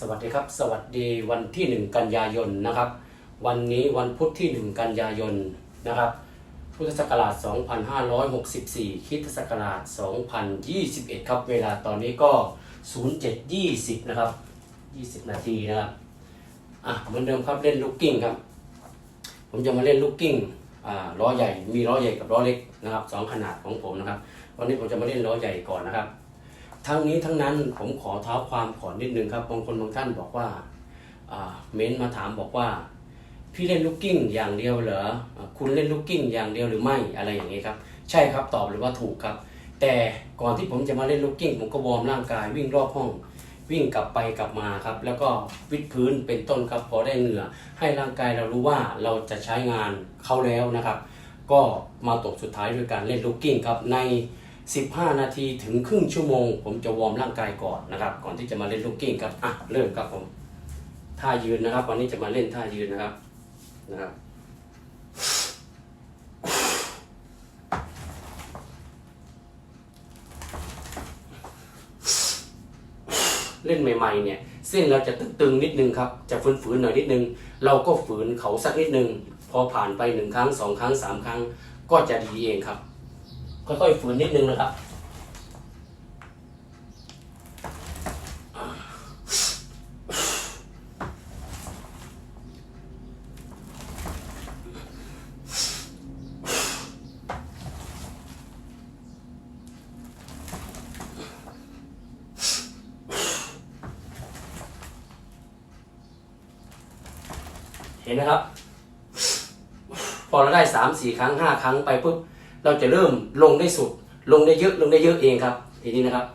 สวัสดีครับ สวัสดีวันที่ 1 กันยายนนะครับ วันนี้วันพุธที่ 1 กันยายนนะครับ พุทธศักราช 2564คริสตศักราช 2021 ครับ เวลาตอนนี้ก็ 0720 นะครับ 20 นาทีนะครับอะเหมือนเดิมครับเล่นลูกกิ้งครับ ผมจะมาเล่นลูกกิ้งอ่าล้อใหญ่มีล้อใหญ่กับล้อเล็กนะครับสองขนาดของผมนะครับ วันนี้ผมจะมาเล่นล้อใหญ่ก่อนนะครับ ทั้งนี้ทั้งนั้นผมขอเท้าความก่อนิดนึงครับบางคนบางท่านบอกว่าเม้นมาถามบอกว่า พี่เล่นลูกกิ้งอย่างเดียวเหรออคุณเล่นลูกกิ้งอย่างเดียวหรือไม่อะไรอย่างนี้ครับ ใช่ครับตอบเลยว่าถูกครับ แต่ก่อนที่ผมจะมาเล่นลูกกิ้งผมก็วอร์มร่างกายวิ่งรอบห้อง วิ่งกลับไปกลับมาครับ แล้วก็วิดพื้นเป็นต้นครับพอได้เหงื่อ ให้ร่างกายเรารู้ว่าเราจะใช้งานเขาแล้วนะครับ ก็มาตกสุดท้ายด้วยการเล่นลูกกิ้งครับใน 15 นาทีถึงครึ่งชั่วโมง ผมจะวอร์มร่างกายก่อนนะครับ ก่อนที่จะมาเล่นลูกกิ้งครับอะเริ่มครับผมท่ายืนนะครับ วันนี้จะมาเล่นท่ายืนนะครับนะครับเล่นใหม่ๆเนี่ยเส้นเราจะตึงๆนิดนึงครับ จะฝืนๆหน่อยนิดนึง เราก็ฝืนเขาสักนิดนึง พอผ่านไปหนึ่งครั้งสองครั้งสามครั้ง ก็จะดีเองครับ ค่อยๆฝืนนิดนึงนะครับ เห็นนะครับ พอเราได้สามสี่ครั้งห้าครั้งไปปุ๊บ เราจะเริ่มลงได้สุด ลงได้เยอะลงได้เยอะเองครับทีนี้นะครับ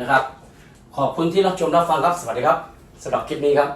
นะครับ ขอบคุณที่รับชมรับฟังครับ สวัสดีครับสำหรับคลิปนี้ครับ